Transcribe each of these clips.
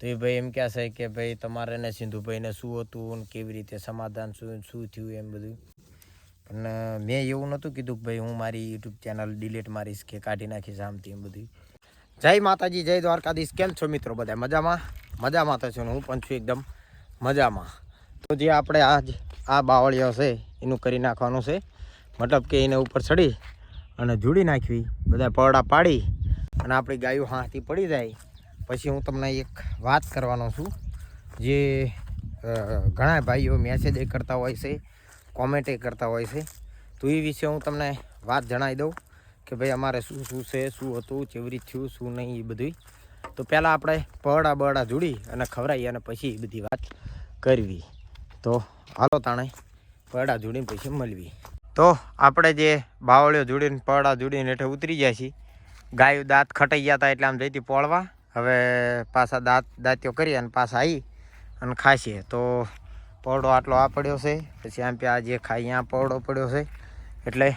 તો એ ભાઈ એમ કહે છે કે ભાઈ તમારે ને સિંધુભાઈને શું હતું કેવી રીતે સમાધાન શું શું થયું એમ બધું? પણ મેં એવું નહોતું કીધું કે ભાઈ હું મારી યુટ્યુબ ચેનલ ડિલીટ મારીશ કે કાઢી નાખીશ આમથી એમ બધું. જય માતાજી, જય દ્વારકાધીશ. કેમ છો મિત્રો બધા? મજામાં? મજામાં તો છો હું પણ છું એકદમ મજામાં. તો જે આપણે આજ આ બાવળીઓ છે, એનું કરી નાખવાનું છે. મતલબ કે એને ઉપર ચડી અને જોડી નાખવી. બધા પરડા પાડી અને આપણી ગાયો હાથી પડી જાય. પછી હું તમને એક વાત કરવાનો છું. જે ઘણા ભાઈઓ મેસેજ એ કરતા હોય છે કોમેન્ટ એ કરતા હોય છે. તો એ વિશે હું તમને વાત જણાવી દઉં કે ભાઈ અમારે શું શું છે, શું હતું, કેવી થયું, શું નહીં એ બધું તો પહેલાં આપણે પરડા બરડા જોડી અને ખવડાવી અને પછી એ બધી વાત કરવી. તો હાલો તાણે પરડા જોડીને પછી મળવી. તો આપણે જે બાવળીઓ જોડીને પરડા જોડીને હેઠે ઉતરી જાય છે ગાયો દાંત ખટાઈ ગયા હતા એટલે આમ જઈતી પોળવા. હવે પાછા દાંત દાંત્યો કરી અને પાછા આવી અને ખાસીએ તો પરડો આટલો આ પડ્યો છે. પછી આમ આ જે ખાઈ અહીંયા પરડો પડ્યો છે. એટલે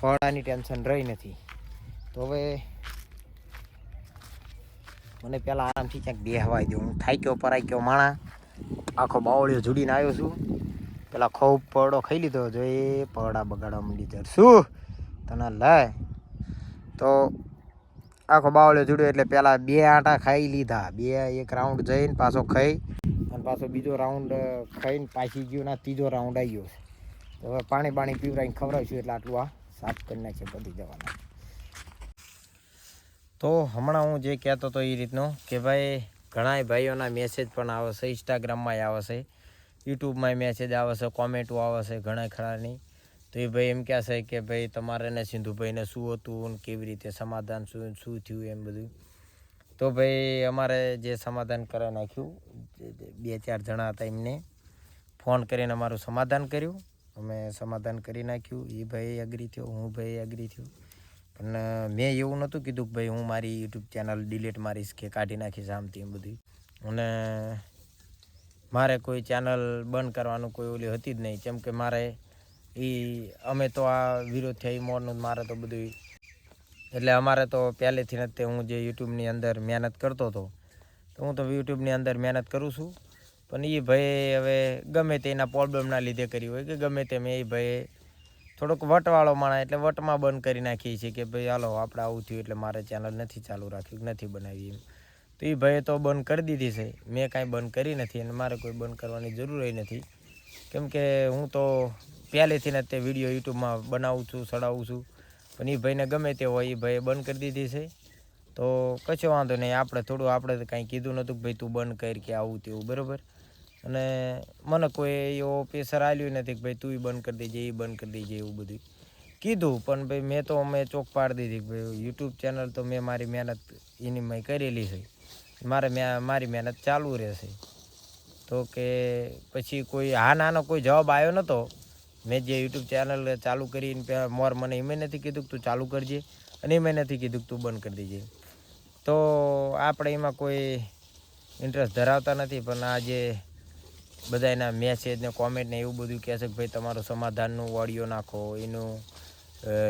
પહોળાની ટેન્શન રહી નથી. તો હવે મને પહેલાં આરામથી ક્યાંક બેહવાઈ દઉં હું થાક્યો પરાઈ ગયો માણા. આખો બાવળીઓ જુડીને આવ્યો છું. પેલા ખૂબ પરડો ખાઈ લીધો. જો એ પરડા બગાડવા માંડી શું તને લાય. તો આખો બાવળીઓ જોડ્યો એટલે પહેલાં બે આટા ખાઈ લીધા. બે એક રાઉન્ડ જઈને પાછો ખાઈ અને પાછો બીજો રાઉન્ડ ખાઈને પાછી ગયો ના ત્રીજો રાઉન્ડ આવ્યો હવે પાણી પાણી પીવડાવીને ખવડાવીશું એટલે આટલું આ સાફ કરી નાખીએ બધી જવાના તો હમણાં હું જે કહેતો હતો એ રીતનો કે ભાઈ ઘણા ભાઈઓના મેસેજ પણ આવે છે ઇન્સ્ટાગ્રામમાં આવે છે યુટ્યુબમાં મેસેજ આવે છે કોમેન્ટો આવે છે ઘણા ખરાની. તો એ ભાઈ એમ કહે છે કે ભાઈ તમારે ને સિંધુભાઈને શું હતું કેવી રીતે સમાધાન શું શું થયું એમ બધું. તો ભાઈ અમારે જે સમાધાન કરી નાખ્યું બે ચાર જણા હતા એમને, ફોન કરીને અમારું સમાધાન કર્યું. અમે સમાધાન કરી નાખ્યું. એ ભાઈ અગ્રી થયો, હું ભાઈ અગ્રી થયો. પણ મેં એવું નહોતું કીધું કે ભાઈ હું મારી યુટ્યુબ ચેનલ ડિલીટ મારીશ કે કાઢી નાખીશ આમથી એમ બધું. અને મારે કોઈ ચેનલ બંધ કરવાનું કોઈ ઓલી હતી જ નહીં. કેમ કે મારે એ અમે તો આ વિરોધ થયા એ મોરનું મારે તો બધું એટલે અમારે તો પહેલેથી જ તે હું જે યુટ્યુબની અંદર મહેનત કરતો હતો, તો હું તો યુટ્યુબની અંદર મહેનત કરું છું. પણ એ ભાઈ હવે ગમે તેના પ્રોબ્લેમના લીધે કરી હોય કે ગમે તે મેં એ ભાઈ થોડોક વટવાળો માણા એટલે વટમાં બંધ કરી નાખીએ છીએ કે ભાઈ હાલો આપણે આવું થયું એટલે મારે ચેનલ નથી ચાલુ રાખ્યું, નથી બનાવી એમ. તો એ ભાઈએ તો બંધ કરી દીધી છે. મેં કાંઈ બંધ કરી નથી અને મારે કોઈ બંધ કરવાની જરૂર નથી. કેમ કે હું તો પહેલેથી જ તે વીડિયો યુટ્યુબમાં બનાવું છું ચડાવું છું. પણ એ ભાઈને ગમે તે હોય એ ભાઈએ બંધ કરી દીધી છે. તો કશો વાંધો નહીં, આપણે થોડું, આપણે કાંઈ કીધું નહોતું કે ભાઈ તું બંધ કર કે આવું તેવું, બરાબર? અને મને કોઈ એવો પ્રેશર આવ્યું નથી કે ભાઈ તું બંધ કરી દેજે એ બંધ કરી દેજે, એવું બધું કીધું, પણ ભાઈ મેં તો અમે ચોક પાડી દીધી કે ભાઈ યુટ્યુબ ચેનલ તો મેં મારી મહેનત એની મેં કરેલી છે. મારે મારી મહેનત ચાલુ રહેશે. તો કે પછી કોઈ હા, નાનો કોઈ જવાબ આવ્યો નહોતો મેં જે યુટ્યુબ ચેનલ ચાલુ કરીને પે- મોર મને એમ નથી કીધું કે તું ચાલુ કરજે અને એમ નથી કીધું કે તું બંધ કરી દેજે. તો આપણે એમાં કોઈ ઇન્ટરેસ્ટ ધરાવતા નથી, પણ આ જે બધા એના મેસેજ ને કોમેન્ટ ને એવું બધું કહે છે કે ભાઈ તમારું સમાધાનનું ઓડિયો નાખો, એનું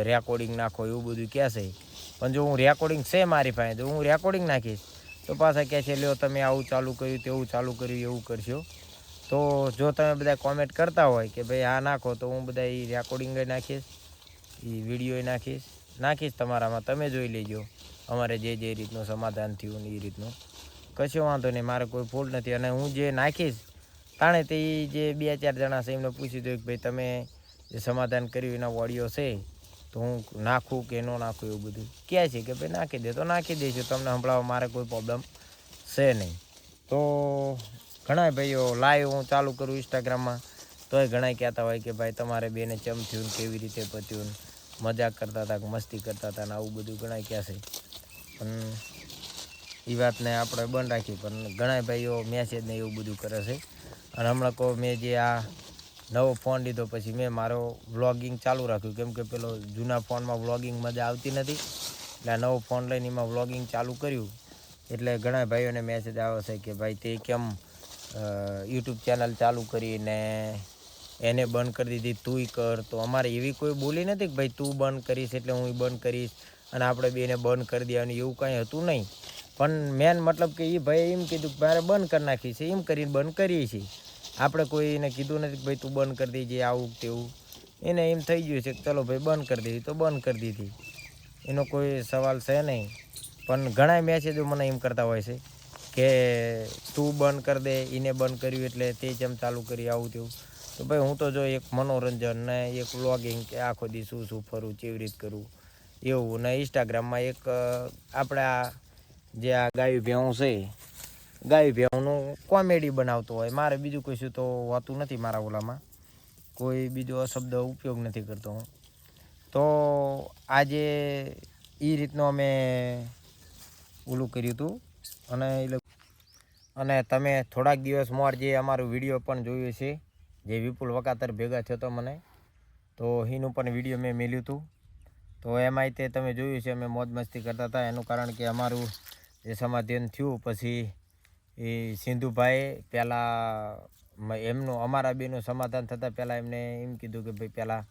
રેકોર્ડિંગ નાખો, એવું બધું કહે છે. પણ જો હું રેકોર્ડિંગ છે મારી પાસે, તો હું રેકોર્ડિંગ નાખીશ. તો પાછા કહે છે, લ્યો, તમે આવું ચાલુ કર્યું, તેવું ચાલુ કર્યું, એવું કરશો. તો જો તમે બધા કોમેન્ટ કરતા હોય કે ભાઈ આ નાખો, તો હું બધા એ રેકોર્ડિંગ નાખીશ એ વીડિયો નાખીશ. નાખીશ તમારામાં, તમે જોઈ લેજો. અમારે જે જે રીતનું સમાધાન થયું ને એ રીતનું. કશો વાંધો નહીં, મારે કોઈ ફોલ્ટ નથી. અને હું જે નાખીશ, તાણે તે જે બે ચાર જણા છે, એમને પૂછી દઉં કે ભાઈ તમે જે સમાધાન કર્યું, એના ઓડિયો છે, તો હું નાખું કે ન નાખું એવું બધું. કહે છે કે ભાઈ નાખી દે, તો નાખી દઈશું તમને સંભળાવવા મારે કોઈ પ્રોબ્લેમ છે નહીં. તો ઘણા ભાઈઓ લાઈવ હું ચાલુ કરું ઇન્સ્ટાગ્રામમાં તોય ઘણા કહેતા હોય કે ભાઈ તમારે બેને ચમ થયું કેવી રીતે પત્યું મજાક કરતા હતા કે મસ્તી કરતા હતા ને આવું બધું ઘણા કહે છે. પણ એ વાતને આપણે બંધ રાખી પણ ઘણા ભાઈઓ મેસેજ ને એવું બધું કરે છે. અને હમણાં કહો મેં જે આ નવો ફોન લીધો પછી મેં મારો વ્લોગિંગ ચાલુ રાખ્યું. કેમ કે પેલો જૂના ફોનમાં વ્લોગિંગ મજા આવતી નથી. એટલે આ નવો ફોન લઈને એમાં વ્લોગિંગ ચાલુ કર્યું. એટલે ઘણા ભાઈઓને મેસેજ આવે છે કે ભાઈ તે કેમ યુટ્યુબ ચેનલ ચાલુ કરીને એને બંધ કરી દીધી તુંય કર. તો અમારે એવી કોઈ બોલી નથી કે ભાઈ તું બંધ કરીશ એટલે હું બંધ કરીશ અને આપણે બેને બંધ કરી દેવાનું, એવું કાંઈ હતું નહીં. પણ મેન મતલબ કે એ ભાઈ એમ કીધું કે મારે બંધ કરી નાખી છે, એમ કરીને બંધ કરીએ છીએ. આપણે કોઈને કીધું નથી કે ભાઈ તું બંધ કરી દેજે, આવું તેવું. એને એમ થઈ ગયું છે કે ચલો ભાઈ બંધ કરી દીધી, તો બંધ કરી દીધી. એનો કોઈ સવાલ છે નહીં. પણ ઘણા મેસેજો મને એમ કરતા હોય છે. કે તું બંધ કરી દે એને બંધ કર્યું એટલે તે જેમ ચાલુ કરી આવું તેવું. તો ભાઈ હું તો જો એક મનોરંજન ને એક વ્લોગિંગ કે આખો દી શું શું ફરું, કેવી રીત કરું, એવું ને ઇન્સ્ટાગ્રામમાં એક આપણા જે આ ગાયું ભેવું છે, ગાયું ભેવુંનું કોમેડી બનાવતો હોય. મારે બીજું કશું તો હોતું નથી મારા ઓલામાં. કોઈ બીજો શબ્દ ઉપયોગ નથી કરતો હું. તો આજે એ રીતનું અમે ઓલું કર્યું હતું. અને એ અને તમે થોડાક દિવસ મોર જે અમારું વીડિયો પણ જોયું છે, જે વિપુલ વકાતર ભેગા થયો તો મને, તો એનું પણ વીડિયો મેં મેલ્યું હતું તો એમાંય તે તમે જોયું છે, અમે મોજ મસ્તી કરતા હતા. એનું કારણ કે અમારું જે સમાધાન થયું, પછી એ સિંધુભાઈ પહેલાં એમનું, અમારા બેનું સમાધાન થતાં પહેલાં એમને એમ કીધું કે ભાઈ પહેલાં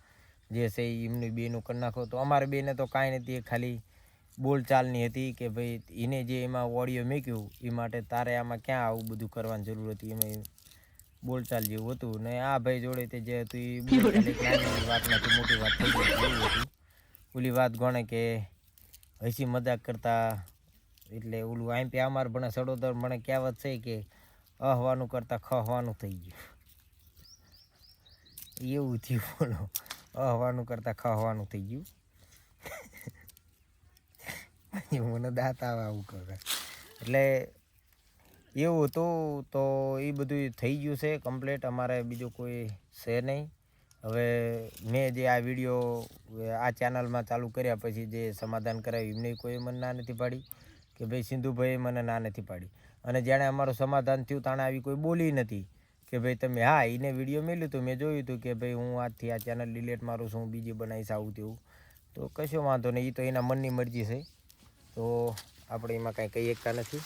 જે છે એમનું બેનું કરી નાખો. તો અમારા બેને તો કાંઈ નથી ખાલી બોલચાલની હતી કે ભાઈ એને જે એમાં ઓડિયો મૂક્યું, એ માટે તારે આમાં ક્યાં આવું બધું કરવાની જરૂર હતી? એમાં બોલચાલ જેવું હતું. ને આ ભાઈ જોડે તે જે હતું, એ બોલચાલ એક વાત નથી મોટી વાત થઈ હતી. ઓલી વાત ગણે કે હસી મજાક કરતા એટલે ઓલું આમ પે અમાર ભણે સડોદર મને કહેવત છે કે અહવાનું કરતાં ખહવાનું થઈ ગયું. એવું થયું બોલો. અહવાનું કરતાં ખહવાનું થઈ ગયું. મને દાંત આવે આવું કરે એટલે એવું હતું તો એ બધું થઈ ગયું છે કમ્પ્લીટ અમારે બીજું કોઈ છે નહીં. હવે મેં જે આ વીડિયો આ ચેનલમાં ચાલુ કર્યા પછી જે સમાધાન કરાવ્યું એમને કોઈ મને ના નથી પાડી કે ભાઈ સિંધુભાઈ મને ના નથી પાડી. અને જેણે અમારું સમાધાન થયું તાણે આવી કોઈ બોલી નથી કે ભાઈ તમે, હા, એને વીડિયો મેલ્યું હતું, મેં જોયું હતું કે ભાઈ હું આજથી આ ચેનલ ડિલેટ મારું છું, હું બીજી બનાવીશ આવું તેવું. તો કશો વાંધો નહીં, એ તો એના મનની મરજી છે. તો આપણે એમાં કાંઈ કહી શકતા નથી.